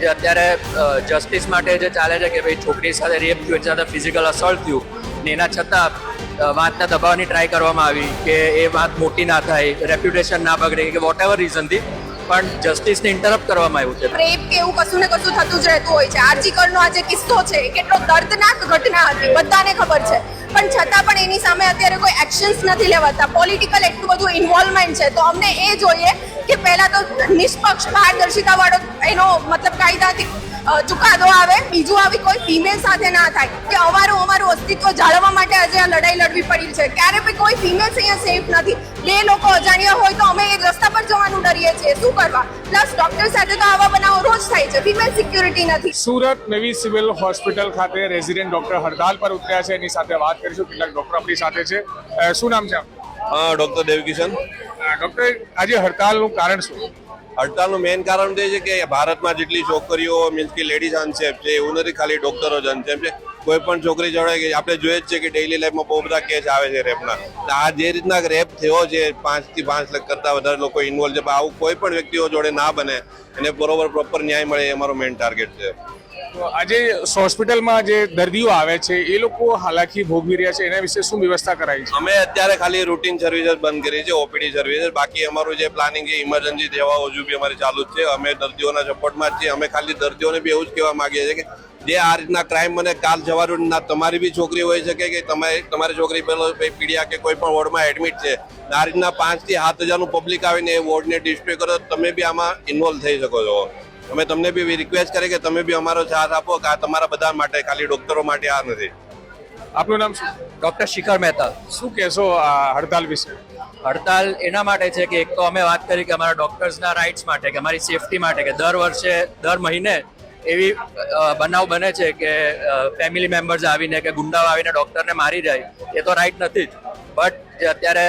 જે અત્યારે જસ્ટિસ માટે જે ચાલે છે કે ભાઈ છોકરી સાથે રેપ થયું, એની સાથે ફિઝિકલ અસોલ્ટ થયું, ને એના છતાં વાતના દબાવવાની ટ્રાય કરવામાં આવી કે એ વાત મોટી ના થાય રેપ્યુટેશન ના બગડે કે વોટ એવર રીઝનથી પણ જસ્ટિસને ઇન્ટરપ્ટ કરવામાં આવ્યું છે. રેપ કે એવું કશું ને કશું થતું જ રહેતું હોય છે. આરજીકરનો આ જે કિસ્સો છે, એ કેટલો દર્દનાક ઘટના હતી, બધાને ખબર છે. પણ છતાં પણ એની સામે અત્યારે કોઈ એક્શન્સ નથી લેવાતા. પોલિટિકલ એટલું બધું ઇન્વોલ્વમેન્ટ છે. તો અમને એ જોઈએ કે પહેલા તો નિષ્પક્ષ પારદર્શિતા વાળો એનો મતલબ કાયદાથી ચુકાદો આવે. બીજું આવી કોઈ ફિમેલ સાથે ના થાય. કે અમારું અમારું અસ્તિત્વ જાળવવા માટે આજે આ લડાઈ લડવી પડી છે. ક્યારે બી કોઈ ફિમેલ્સ અહીંયા સેફ નથી. બે લોકો અજાણ્યા હોય તો અમે એ રસ્તા પર જવાનું ડરીએ છીએ. શું કરવા? પ્લસ ડોક્ટર સાથે તો આવા બનાવો રોજ થાય છે. ફિમેલ સિક્યુરિટી નથી. સુરત નવી સિવિલ હોસ્પિટલ ખાતે રેઝિડેન્ટ ડોક્ટર હડતાલ પર ઉતર્યા છે. એની સાથે વાત કરીશું. કેટલાક ડોક્ટર આપણી સાથે છે. શું નામ છે ડોક્ટર હા ડૉક્ટર દેવકિશન. ડોક્ટર આજે હડતાલનું કારણ શું? હડતાલનું મેઇન કારણ તે છે કે ભારતમાં જેટલી છોકરીઓ મીન્સ કે લેડીઝ અનસેફ છે એવું નથી ખાલી ડોક્ટરો જ અનસેફ છે, કોઈ પણ છોકરી જોડે કે આપણે જોઈએ જ છે કે ડેઈલી લાઈફમાં બહુ બધા કેસ આવે છે રેપના તો આ જે રીતના રેપ થયો છે પાંચથી પાંચ લાખ કરતા વધારે લોકો ઇન્વોલ્વ છે આવું કોઈ પણ વ્યક્તિઓ જોડે ના બને અને બરોબર પ્રોપર ન્યાય મળે એ અમારો મેઇન ટાર્ગેટ છે. આજે હોસ્પિટલમાં જે દર્દીઓ આવે છે, એ લોકો હાલાકી ભોગવી રહ્યા છે, એના વિશે શું વ્યવસ્થા કરાઈ છે? અમે અત્યારે ખાલી રૂટીન સર્વિસીસ બંધ કરી છે ઓપીડી સર્વિસીસ બાકી અમારું જે પ્લાનિંગ છે ઇમરજન્સી સેવાઓ હજુ બી અમારી ચાલુ જ છે. અમે દર્દીઓના સપોર્ટમાં જ છીએ. અમે ખાલી દર્દીઓને બી એવું જ કહેવા માંગીએ છીએ કે જે આ રીતના ક્રાઇમ મને કાલ જવાનું ના, તમારી બી છોકરી હોઈ શકે કે તમારી તમારી છોકરી પેલો પીડિયા કે કોઈ પણ વોર્ડમાં એડમિટ છે. આ રીતના પાંચથી સાત હજારનું પબ્લિક આવીને એ વોર્ડને ડિસ્ટ્રોય કરો, તમે બી આમાં ઇન્વોલ્વ થઈ શકો છો. અમે તમને બી રિક્વેસ્ટ કરીએ કે તમે બી અમારો સાથ આપો કે આ તમારા બધા માટે ખાલી ડોક્ટરો માટે આ નથી. આપનું નામ શું? ડૉક્ટર શિખર મહેતા શું કહેશો આ હડતાલ વિશે? હડતાલ એના માટે છે કે એક તો અમે વાત કરી કે અમારા ડોક્ટર્સના રાઇટ્સ માટે કે અમારી સેફટી માટે કે દર વર્ષે દર મહિને એવી બનાવ બને છે કે ફેમિલી મેમ્બર્સ આવીને કે ગુંડાઓ આવીને ડોક્ટરને મારી જાય એ તો રાઇટ નથી જ. બટ જે અત્યારે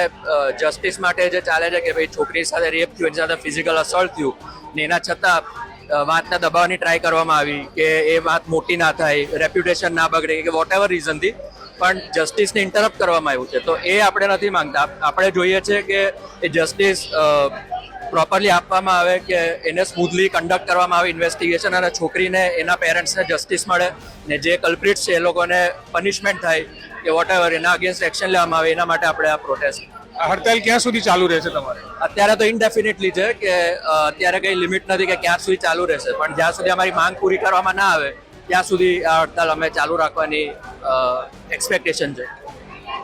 જસ્ટિસ માટે જે ચાલે છે કે ભાઈ છોકરી સાથે રેપ થયું એની સાથે ફિઝિકલ અસોલ્ટ થયું ને એના છતાં વાતને દબાવવાની ટ્રાય કરવામાં આવી કે એ વાત મોટી ના થાય રેપ્યુટેશન ના બગડે કે વોટ એવર રીઝનથી પણ જસ્ટિસને ઇન્ટરપ્ટ કરવામાં આવ્યું છે. તો એ આપણે નથી માંગતા. આપણે જોઈએ છે કે એ જસ્ટિસ પ્રોપરલી આપવામાં આવે કે એને સ્મૂથલી કન્ડક્ટ કરવામાં આવે ઇન્વેસ્ટિગેશન અને છોકરીને એના પેરેન્ટ્સને જસ્ટિસ મળે ને જે કલ્પ્રિટ છે એ લોકોને પનિશમેન્ટ થાય કે વોટ એવર એના અગેન્સ્ટ એક્શન લેવામાં આવે, એના માટે આપણે આ પ્રોટેસ્ટ હડતાલ ક્યાં સુધી ચાલુ રહેશે તમારે? અત્યારે તો ઇનડેફિનેટલી છે કે અત્યારે કઈ લિમિટ નથી કે ક્યાં સુધી ચાલુ રહેશે. પણ જ્યાં સુધી અમારી માંગ પૂરી કરવામાં ના આવે ત્યાં સુધી આ હડતાલ અમે ચાલુ રાખવાની એક્સપેક્ટેશન છે.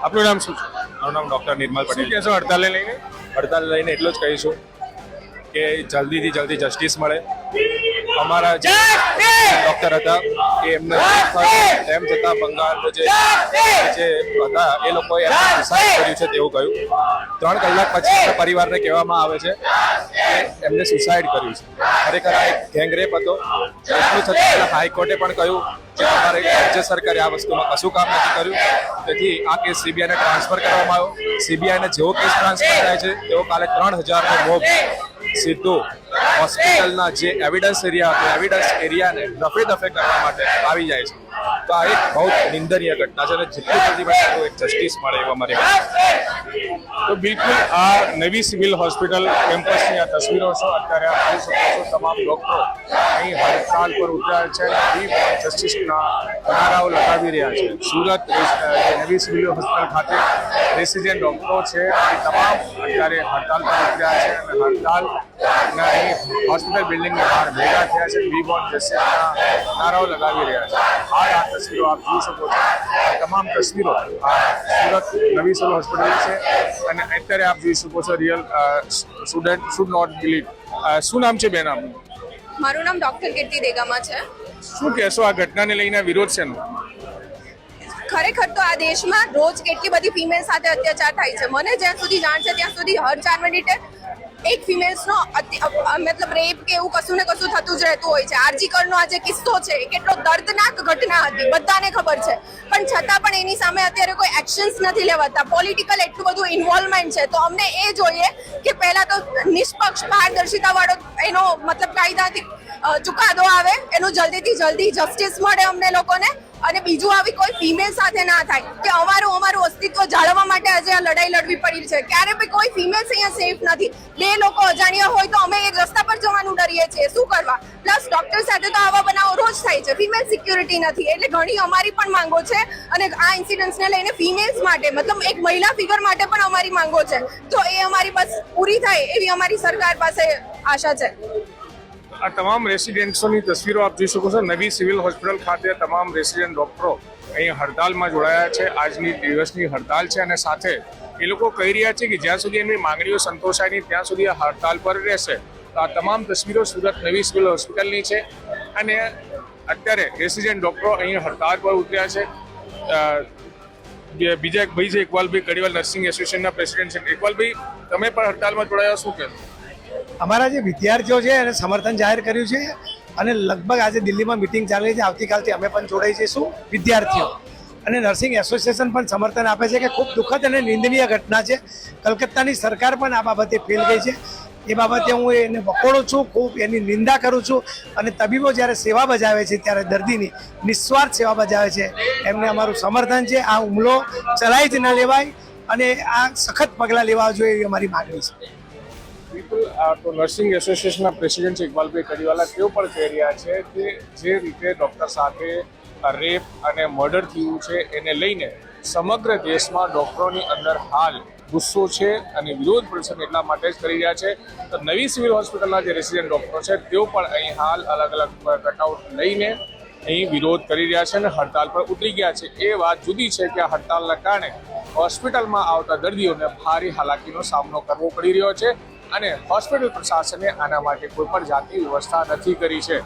આપનું નામ શું છે? મારું નામ ડૉક્ટર નિર્મલ પટેલ. કહેશો હડતાલને લઈને? હડતાલ લઈને એટલું જ કહીશું કે જલ્દીથી જલ્દી જસ્ટિસ મળે. અમારા જે ડૉક્ટર હતા એ એમને તેમ છતાં બંગાળ જે જે હતા એ લોકોએ સુસાઇડ કર્યું છે તેવું કહ્યું. ત્રણ કલાક પછી પરિવારને કહેવામાં આવે છે કે એમને સુસાઇડ કર્યું છે. ખરેખર આ એક ગેંગરેપ હતો. એટલું છતાં હાઈકોર્ટે પણ કહ્યું કે તમારે રાજ્ય સરકારે આ વસ્તુમાં કશું કામ નથી કર્યું. તેથી આ કેસ સીબીઆઈને ટ્રાન્સફર કરવામાં આવ્યો. સીબીઆઈને જેવો કેસ ટ્રાન્સફર થાય છે તેઓ કાલે ત્રણ હજારનો મોબ સીધું હોસ્પિટલના જે એવિડન્સ એરિયા હતો એવિડન્સ એરિયાને દફે દફે કરવા માટે આવી જાય છે. તો આ એક બહુ નિંદનીય ઘટના છે અને જેટલી જલ્દી એટલું એક જસ્ટિસ મળે એવા અમારી તો બિલકુલ આ નવી સિવિલ હોસ્પિટલ કેમ્પસની આ તસવીરો છો, અત્યારે આપ જોઈ શકો છો, તમામ ડોક્ટરો અહીં હડતાલ પર ઉતર્યા છે અને જસ્ટિસના નારાઓ લગાવી રહ્યા છે. સુરત નવી સિવિલ હોસ્પિટલ ખાતે રેસિડેન્ટ ડોક્ટરો છે, એ તમામ અત્યારે હડતાલ પર ઉતર્યા છે અને હડતાલ ના એ હોસ્પિટલ બિલ્ડિંગની બહાર ભેગા થયા છે. વી વોન્ટ જસ્ટિસના નારાઓ લગાવી રહ્યા છે. હાલ આ તસવીરો આપ જોઈ શકો છો. તમામ તસવીરો આ સુરત નવી સોલ હોસ્પિટલ છે અને અત્યારે આપ જોઈ શકો છો real student should not believe શું નામ છે બેન આપનું? મારું નામ ડોક્ટર કીર્તિ દેગામા છે. શું કહેશો આ ઘટનાને લઈને વિરોધ છે? ખરેખર તો આ દેશમાં રોજ કેટલી બધી ફિમેલ સાથે અત્યાચાર થાય છે. મને જ્યાં સુધી જાણ છે ત્યાં સુધી હર ચાર મિનિટે એક ફિમેલ્સનો મતલબ રેપ કે એવું કશું ને કશું થતું જ રહેતું હોય છે. આરજીકરનો આ જે કિસ્સો છે એ કેટલો દર્દનાક ઘટના હતી. બધાને ખબર છે. પણ છતાં પણ એની સામે અત્યારે કોઈ એક્શન્સ નથી લેવાતા. પોલિટિકલ એટલું બધું ઇન્વોલ્વમેન્ટ છે. તો અમને એ જોઈએ કે પહેલાં તો નિષ્પક્ષ, પારદર્શિતાવાળો એનો મતલબ કાયદાથી ચુકાદો આવે, એનું જલ્દીથી જલ્દી જસ્ટિસ મળે અમને લોકોને. અને બીજું આવી કોઈ ફિમેલ સાથે ના થાય, કે અમારું અમારું અસ્તિત્વ જાળવવા માટે આજે આ લડાઈ લડવી પડી છે. ક્યારે બી કોઈ ફિમેલ્સ અહીંયા સેફ નથી. બે લોકો અજાણ્યા હોય તો અમે એ રસ્તા પર જવાનું ડરીએ છીએ. શું કરવા? પ્લસ ડોક્ટર સાથે તો આવા બનાવો રોજ થાય છે. ફિમેલ સિક્યુરિટી નથી. એટલે ઘણી અમારી પણ માંગો છે. અને આ ઇન્સિડન્ટ્સને લઈને ફિમેલ્સ માટે, મતલબ એક મહિલા ફિગર માટે પણ અમારી માંગો છે. તો એ અમારી બસ પૂરી થાય એવી અમારી સરકાર પાસે આશા છે. આ તમામ રેસિડેન્ટ્સોની તસવીરો આપ જોઈ શકો છો. નવી સિવિલ હોસ્પિટલ ખાતે તમામ રેસિડેન્ટ ડોક્ટરો અહીં હડતાલમાં જોડાયા છે. આજની દિવસની હડતાલ છે અને સાથે એ લોકો કહી રહ્યા છે કે જ્યાં સુધી એમની માંગણીઓ સંતોષાય નહીં, ત્યાં સુધી આ હડતાલ પર રહેશે. તો આ તમામ તસવીરો સુરત નવી સિવિલ હોસ્પિટલની છે અને અત્યારે રેસિડેન્ટ ડોક્ટરો અહીં હડતાલ પર ઉતર્યા છે. બીજા એક ભાઈ છે ઇકબાલભાઈ કડીવાલ નર્સિંગ એસોસિએશનના પ્રેસિડેન્ટ છે. ઇકબાલભાઈ તમે પણ હડતાલમાં જોડાયા શું કહેશો અમારા જે વિદ્યાર્થીઓ છે એને સમર્થન જાહેર કર્યું છે અને લગભગ આજે દિલ્હીમાં મિટિંગ ચાલે છે. આવતીકાલથી અમે પણ જોડાઈ જઈશું વિદ્યાર્થીઓ. અને નર્સિંગ એસોસિએશન પણ સમર્થન આપે છે કે ખૂબ દુઃખદ અને નિંદનીય ઘટના છે. કલકત્તાની સરકાર પણ આ બાબતે ફેલ ગઈ છે. એ બાબતે હું એને વખોડું છું, ખૂબ એની નિંદા કરું છું અને તબીબો જ્યારે સેવા બજાવે છે ત્યારે દર્દીની નિસ્વાર્થ સેવા બજાવે છે. એમને અમારું સમર્થન છે. આ હુમલો ચલાવી જ ન લેવાય અને આ સખત પગલાં લેવા જોઈએ એવી અમારી માગણી છે. તો નર્સિંગ એસોસિએશનના પ્રેસિડેન્ટ છે ઇકબાલભાઈ કડીવાલા, તેઓ પણ કહી રહ્યા છે કે જે રીતે ડૉક્ટર સાથે રેપ અને મર્ડર થયું છે, એને લઈને સમગ્ર દેશમાં ડૉક્ટરોની અંદર હાલ ગુસ્સો છે અને વિરોધ પ્રદર્શન એટલા માટે જ કરી રહ્યા છે. તો નવી સિવિલ હોસ્પિટલના જે રેસિડેન્ટ ડૉક્ટરો છે, તેઓ પણ અહીં હાલ અલગ અલગ કટઆઉટ લઈને અહીં વિરોધ કરી રહ્યા છે અને હડતાલ પર ઉતરી ગયા છે. એ વાત જુદી છે કે આ હડતાલના કારણે હોસ્પિટલમાં આવતા દર્દીઓને ભારે હાલાકીનો સામનો કરવો પડી રહ્યો છે. અને હોસ્પિટલ પ્રશાસને આના માટે કોઈ પણ જાતની વ્યવસ્થા નથી કરી છે.